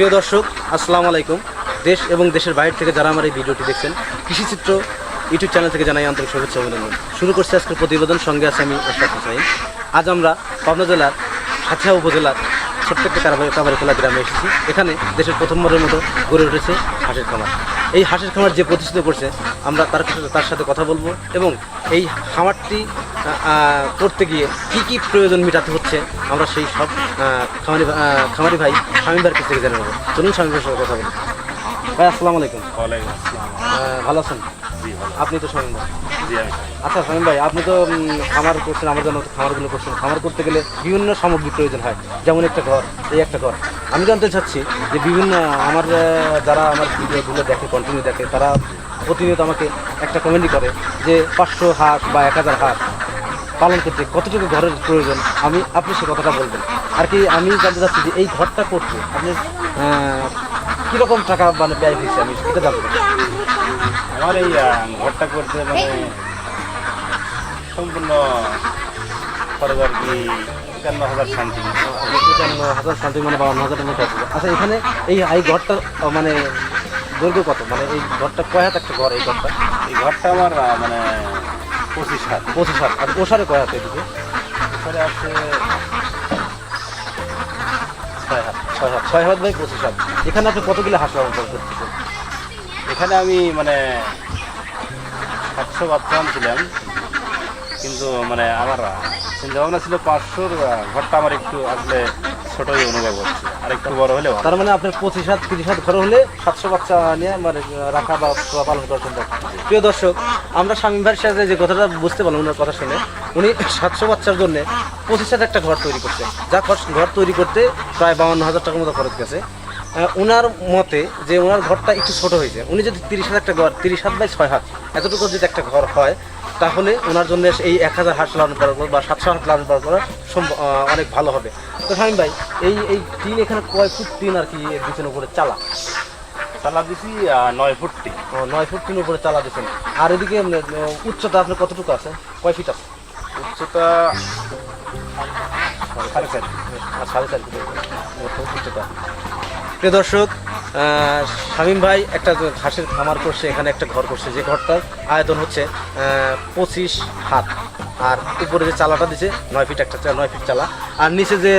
প্রিয় দর্শক, আসসালামু আলাইকুম। দেশ এবং দেশের বাইরে থেকে যারা আমার এই ভিডিওটি দেখছেন, কৃষিচিত্র ইউটিউব চ্যানেল থেকে জানাই আন্তরিক শুভেচ্ছা অভিনন্দন। শুরু করছি আজকের প্রতিবেদন, সঙ্গে আছে আমি ওস্তাদ হুসাইন। আজ আমরা পাবনা জেলার সাথিয়া উপজেলার ছোট্ট একটা কারবারি কাবারিখোলা গ্রামে এসেছি। এখানে দেশের প্রথমবারের মতো গড়ে উঠেছে হাঁসের খামার। এই হাঁসের খামার যে প্রতিষ্ঠিত করছে, আমরা তার সাথে- তার সাথে কথা বলব এবং এই খামারটি করতে গিয়ে কি কি প্রয়োজন মেটাতে হচ্ছে, আমরা সেই সব খামারি খামারি ভাই, স্বামী ভাইয়ের কাছ থেকে জেনে নেব। চলুন স্বামী ভাইয়ের সঙ্গে কথা বলি। ভাই, আসসালামু আলাইকুম। আসসালাম ভালো আছেন? জি ভালো আপনি তো স্বামী ভাই। জি আমি আচ্ছা স্বামী ভাই, আপনি তো খামার করছেন, আমার জন্য খামারগুলো করছেন। খামার করতে গেলে বিভিন্ন সামগ্রী প্রয়োজন হয়। যেমন একটা ঘর, এই একটা ঘর। আমি জানতে চাচ্ছি যে বিভিন্ন, আমার যারা আমার ভিডিওগুলো দেখে কন্টিনিউ দেখে, তারা প্রতিনিয়ত আমাকে একটা কমেন্টই করে যে পাঁচশো হাঁস বা এক হাজার হাঁস পালন করতে কতটুকু ঘরের প্রয়োজন? আমি, আপনি সে কথাটা বলবেন। আর কি, আমি জানতে চাচ্ছি যে এই ঘরটা করতে আপনি কীরকম টাকা মানে ব্যয় হয়েছে? আমি এটা জানতে আমার এই ঘরটা করতে মানে সম্পূর্ণ খরচ আর কি একান্ন হাজার শান্তি একান্ন হাজার শান্তি মানে বাউন্ন হাজারের মতো আছে। আচ্ছা এখানে এই এই ঘরটা মানে দৈর্ঘ্য কত? মানে এই ঘরটা কয় হাত একটা ঘর এই ঘরটা? এই ঘরটা আমার মানে পঁচিশ হাত। পঁচিশ হাত। আর ওষারে কয় হাত এদিকে? এখানে আছে ছয় হাত। ছয় হাত ছয় হাত বাই পঁচিশ হাত। এখানে আপনি কতগুলো হাঁস লালন পালন করতেছেন? এখানে আমি মানে সাতশো বাচ্চা আনছিলাম। কিন্তু মানে আমার চিন্তা ভাবনা ছিল পাঁচশোর ঘরটা আমার একটু আসলে ছোটই অনুভব হচ্ছে। আর একটু বড় হলেও তার মানে আপনার পঁচিশ হাত, তিরিশ হাত ঘর হলে সাতশো বাচ্চা নিয়ে মানে রাখা বা পালন করার চিন্তা। প্রিয় দর্শক, আমরা স্বামী ভাইয়ের সাথে যে কথাটা বুঝতে পারলাম, ওনার কথা শুনে, উনি সাতশো বাচ্চার জন্য পঁচিশ হাজার একটা ঘর তৈরি করছে। যা ঘর তৈরি করতে প্রায় বাউন্ন হাজার টাকার মতো খরচ গেছে। ওনার মতে যে ওনার ঘরটা একটু ছোট হয়েছে, উনি যদি তিরিশ হাজার একটা ঘর, তিরিশ হাত বাই ছয় হাত এতটুকু যদি একটা ঘর হয় তাহলে ওনার জন্য এই এক হাজার হাঁস লালন পালন করা বা সাতশো হাঁস লালন পালন করা সম্ভব অনেক ভালো হবে। তো স্বামী ভাই এই এই টিন এখানে কয় ফুট টিন আর কি দিচ্ছেন উপরে চালা? চালা দিছি নয় ফুটটি ও, নয় ফুট টিন উপরে চালা দিচ্ছেন আর এদিকে উচ্চতা আপনার কতটুকু আছে? কয় ফিট আছে? উচ্চতা সাড়ে চার সাড়ে চার ফিট উচ্চতা। প্রিয় দর্শক শামীম ভাই একটা ঘাসের খামার করছে, এখানে একটা ঘর করছে। যে ঘরটার আয়তন হচ্ছে পঁচিশ হাত। আর উপরে যে চালাটা দিছে, নয় ফিট একটা নয় ফিট চালা। আর নিচে যে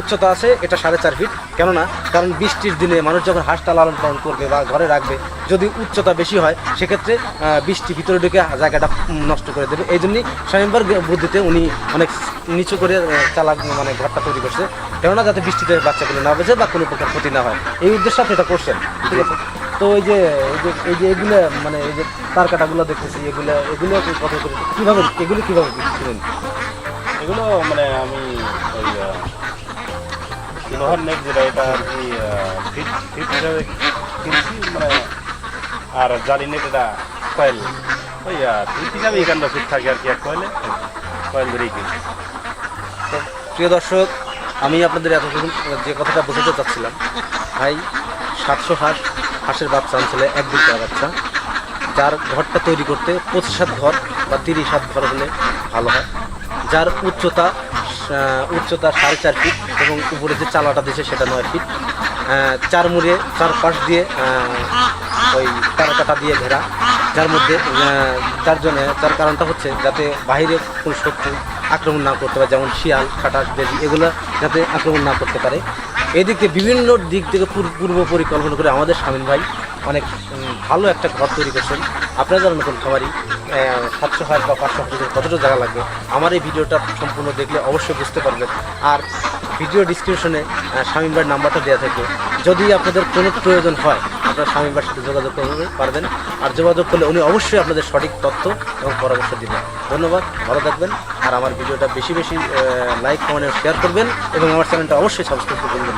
উচ্চতা আছে, এটা সাড়ে চার ফিট। কেননা, কারণ বৃষ্টির দিনে মানুষ যখন হাঁসটা লালন পালন করবে বা ঘরে রাখবে, যদি উচ্চতা বেশি হয়, সেক্ষেত্রে বৃষ্টি ভিতরে ঢুকে জায়গাটা নষ্ট করে দেবে। এই জন্যই স্বামীবার বুদ্ধিতে উনি অনেক নিচু করে চালা মানে ঘরটা তৈরি করছে। কেননা, যাতে বৃষ্টিতে বাচ্চাগুলো না বেঁচে বা কোনো প্রকার ক্ষতি না হয়। এই উদ্দেশ্যে আপনি এটা করছেন। ঠিক আছে? তো ওই যে এই যে এগুলো মানে এই যে তার কাটাগুলো দেখতেছি এগুলো এগুলো কত করে কীভাবে এগুলো কীভাবে কিনেন এগুলো মানে আমি ওই লোহার নেট যেটা এটা আর কি ফিট ফিট হিসাবে কিনছি মানে আর জালি নেট এটা কয়েল। ওই ফিট হিসাবে এখানটা ফিট থাকে আর কি এক কয়েলে কয়েল ধরেই কিনছি তো প্রিয় দর্শক আমি আপনাদের এতক্ষণ যে কথাটা বোঝাতে চাচ্ছিলাম ভাই সাতশো হাঁস হাঁসের বাচ্চা আনছিল এক দুই টাকা বাচ্চা, যার ঘরটা তৈরি করতে পঁচিশ হাত ঘর বা তিরিশ হাত ঘর হলে ভালো হয়। যার উচ্চতা উচ্চতা সাড়ে চার ফিট এবং উপরে যে চালাটা দিয়েছে সেটা নয় ফিট চার মুড়ে চার পাশ দিয়ে ওই তারকাটা দিয়ে ঘেরা। যার মধ্যে তার জন্য তার কারণটা হচ্ছে যাতে বাইরে কোনো শত্রু আক্রমণ না করতে পারে, যেমন শিয়াল খাটাস বেজি, এগুলো যাতে আক্রমণ না করতে পারে। এদিক বিভিন্ন দিক থেকে পূর- পূর্ব পরিকল্পনা করে আমাদের স্বামীন ভাই অনেক ভালো একটা ঘর তৈরি করছেন। আপনারা যারা নতুন খাবারই সাতশো হাজার বা পাঁচশো হাজার কতটা জায়গা লাগবে, আমার এই ভিডিওটা সম্পূর্ণ দেখলে অবশ্যই বুঝতে পারবেন। আর ভিডিও ডিসক্রিপশনে স্বামীন ভাইয়ের নাম্বারটা দেওয়া থাকে যদি আপনাদের কোনো প্রয়োজন হয় আপনারা স্বামী ভাইয়ের সাথে যোগাযোগ করতে পারবেন। আর যোগাযোগ করলে উনি অবশ্যই আপনাদের সঠিক তথ্য এবং পরামর্শ দিবেন। ধন্যবাদ, ভালো থাকবেন। আর আমার ভিডিওটা বেশি বেশি লাইক কমেন্ট শেয়ার করবেন এবং আমার চ্যানেলটা অবশ্যই সাবস্ক্রাইব করবেন